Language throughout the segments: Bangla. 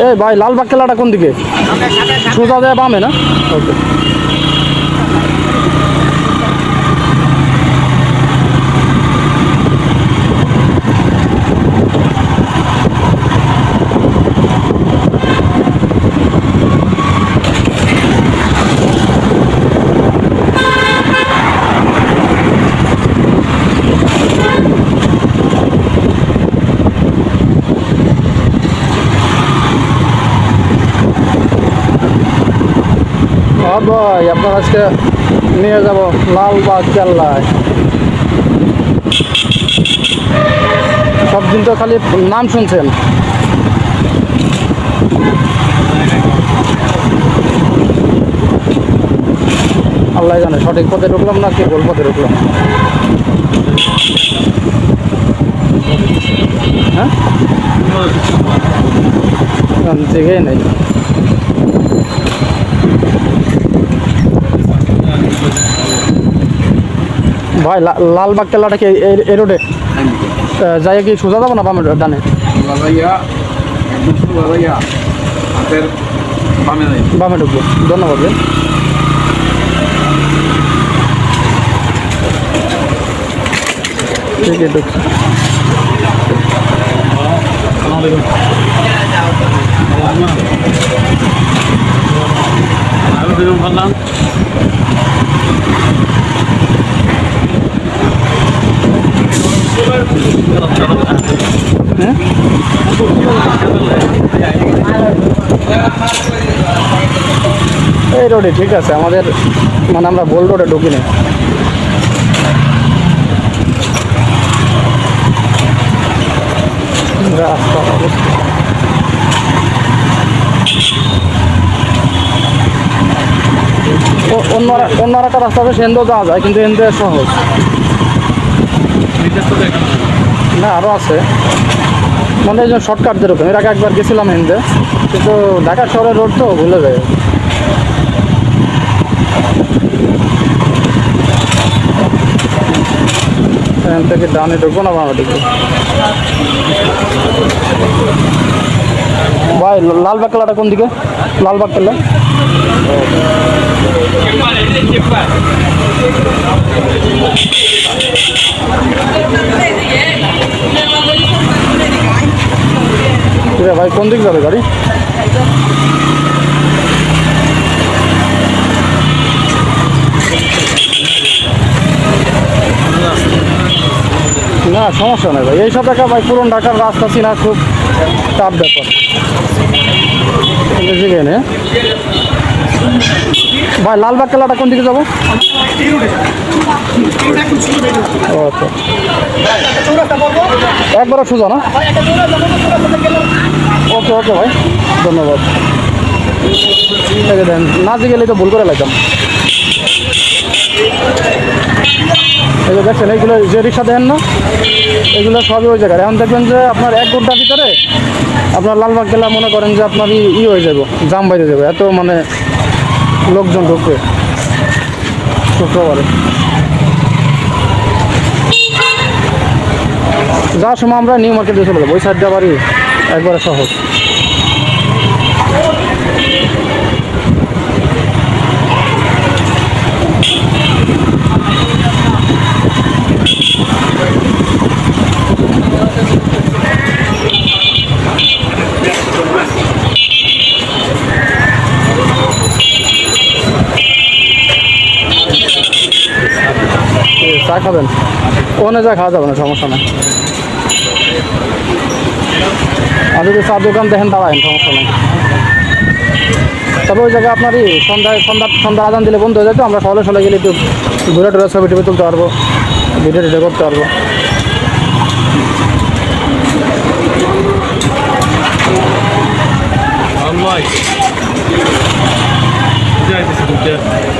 এই ভাই লালবাগ কেলাটা কোন দিকে সোজা যায় বামে না? ওকে হ্যাঁ ভাই আপনার আজকে নিয়ে যাব লালবাগ কেল্লায়। সব দিন তো খালি নাম শুনছেন। আল্লাহ জানে সঠিক পথে ঢুকলাম না কি ভুল পথে ঢুকলাম। হ্যাঁ? দিকেই নেই। ভাই লালবাগ কেল্লাটা কি এই- রোডে? যাই কি সোজা যাব না বামে ডানে? বামে ঢুকবো। ধন্যবাদ ভাই। ঠিক আছে ঢুকছি হ্যাঁ এই রোডে ঠিক আছে, আমাদের মানে আমরা বোল রোডে ঢুকি না রাস্তার অন্য অন্য একটা রাস্তা আছে সেন্দেও যাওয়া যায়, কিন্তু এনতে সহজ। না আরও আছে। মনে হয় শর্টকাট যেরকম, এর আগে একবার গেছিলাম হিন্দে, কিন্তু ঢাকা শহরের রোড তো ভুলে যায়। থেকে ডানে ঢুকবো না ঢুকবো লালবাগ কেলাটা কোন দিকে? লালবাগ আছে ভাই, কোন দিক যাবে গাড়ি? না, সমস্যা নেই ভাই। এইসব টাকা ভাই পুরন ঢাকার রাস্তা, চিনা খুব। টাফ ব্যাপার। ভাই লালবাগ কেলাটা কোন দিকে যাব? আচ্ছা। একবারে সোজা না? ওকে ওকে ভাই, ধন্যবাদ। দেন, না গেলে তো ভুল করে লাগতাম এই যে দেখছেন, এইগুলো যে রিক্সা দেন না, এগুলো সবই ওই জায়গায়। এখন দেখবেন যে আপনার এক ঘণ্টার ভিতরে আপনার লালবাগ গেলা মনে করেন যে আপনার ই- হয়ে যাব, জাম বাইরে যাবে, এত মানে লোকজন ঢুকবে। শুক্রবারে। যাওয়ার সময় আমরা নিউ মার্কেটে চলে যাব, ওই সাইডটা বাড়ি একবারে সহজ। চা খাবেন? ওখানে যা খাওয়া যাবে না, সমস্যা নেই। আর যদি চা দোকান দেখেন দাঁড়ায়েন সমস্যা নেই। তবে ওই জায়গায় আপনারই সন্ধ্যায় সন্ধ্যা সন্ধ্যা আদান দিলে বন্ধ হয়ে যায় তো, আমরা সকালে সকালে গেলে একটু ঘুরে টুরে ছবি টবি তুলতে পারব ভিডিও টিডিও করতে পারব। হ্যাঁ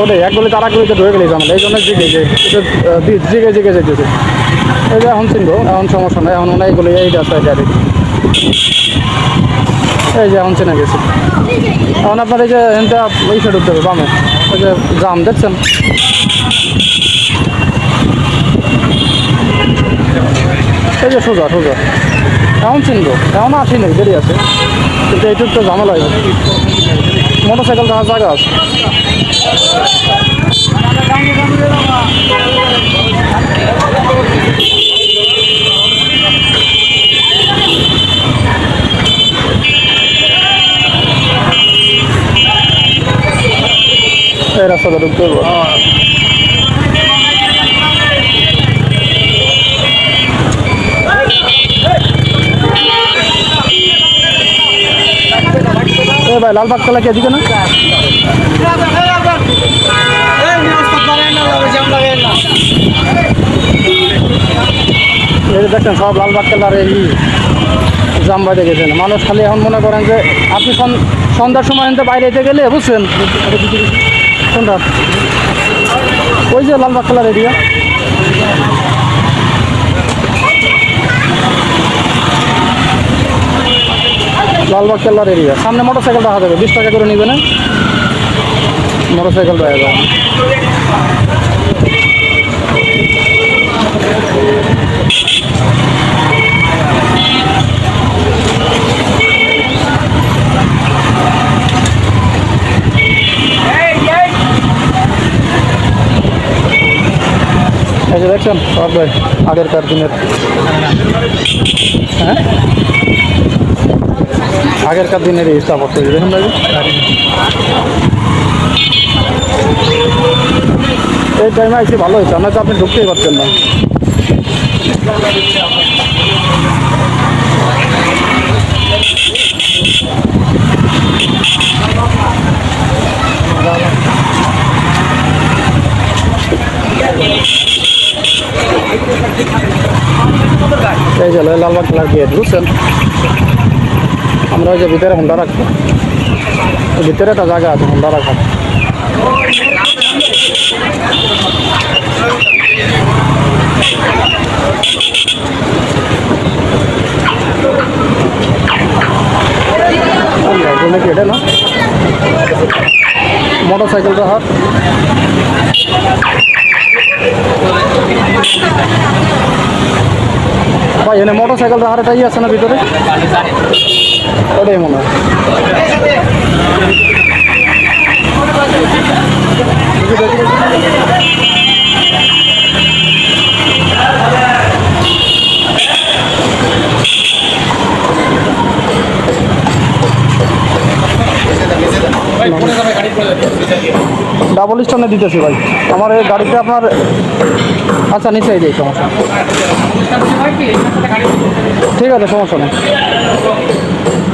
ওটাই, এক গলি এক গলিতে ঢুকে গেলে জামাল এই জন্য জিগে যে জিগে জিগে যে যেতেছে। এই যে এখন চিনবো, এখন সমস্যা নাই, এখন মনে হয় এই রাস্তায় গাড়ি। এই যে এখন চেনা গেছে। এখন আপনার এই যে এনটা ওই সাইড উঠতে হবে, বামে। ওই যে জাম, দেখছেন? এই যে সোজা সোজা। এখন চিনবো, এখন আসিনি দেরি আছে। কিন্তু এইটুক তো ঝামেলা হয়ে মোটর সাইকেল রাখার জায়গা আছে এই রাস্তাটা ঢুকতে ভাই লালবাগ তলা কে দিকে না? এই যে দেখছেন, সব লালবাগ কেলার এই জাম বাইতে গেছেন মানুষ খালি এখন মনে করেন যে, আপনি সন- সন্ধ্যার সময় এনতে বাইরে যেতে গেলে, বুঝছেন? কোনটা ওই যে লালবাগ কেলার এরিয়া লালবাগ কেল্লার এরিয়া সামনে মোটর সাইকেল রাখা যাবে, বিশ টাকা করে নিবে না? মোটর সাইকেল রাখা যাবে। এই যে দেখছেন আগেরকার দিনের। হ্যাঁ? আগেরকার দিনের এই স্থাপত্য দেখুন ভাই এই টাইমে এসে ভালো হয়েছে। না তো আপনি ঢুকতেই পারছেন না। এই যে লালবাগ খেলার গেট বুঝছেন ওই যে ভিতরে হুন্ডা রাখব ভিতরে একটা জায়গা আছে হুন্ডা রাখার নাকি এটা না মোটর সাইকেলটা হাত। ভাই, এনে মোটর সাইকেল রাখার এটাই আছে না ভিতরে ওটাই মনে হয়। ডাবল স্ট্যান্ডে দিতেছি ভাই। আমার এই গাড়িতে আপনার আচ্ছা নিচে এই যে সমস্যা ঠিক আছে, সমস্যা নেই।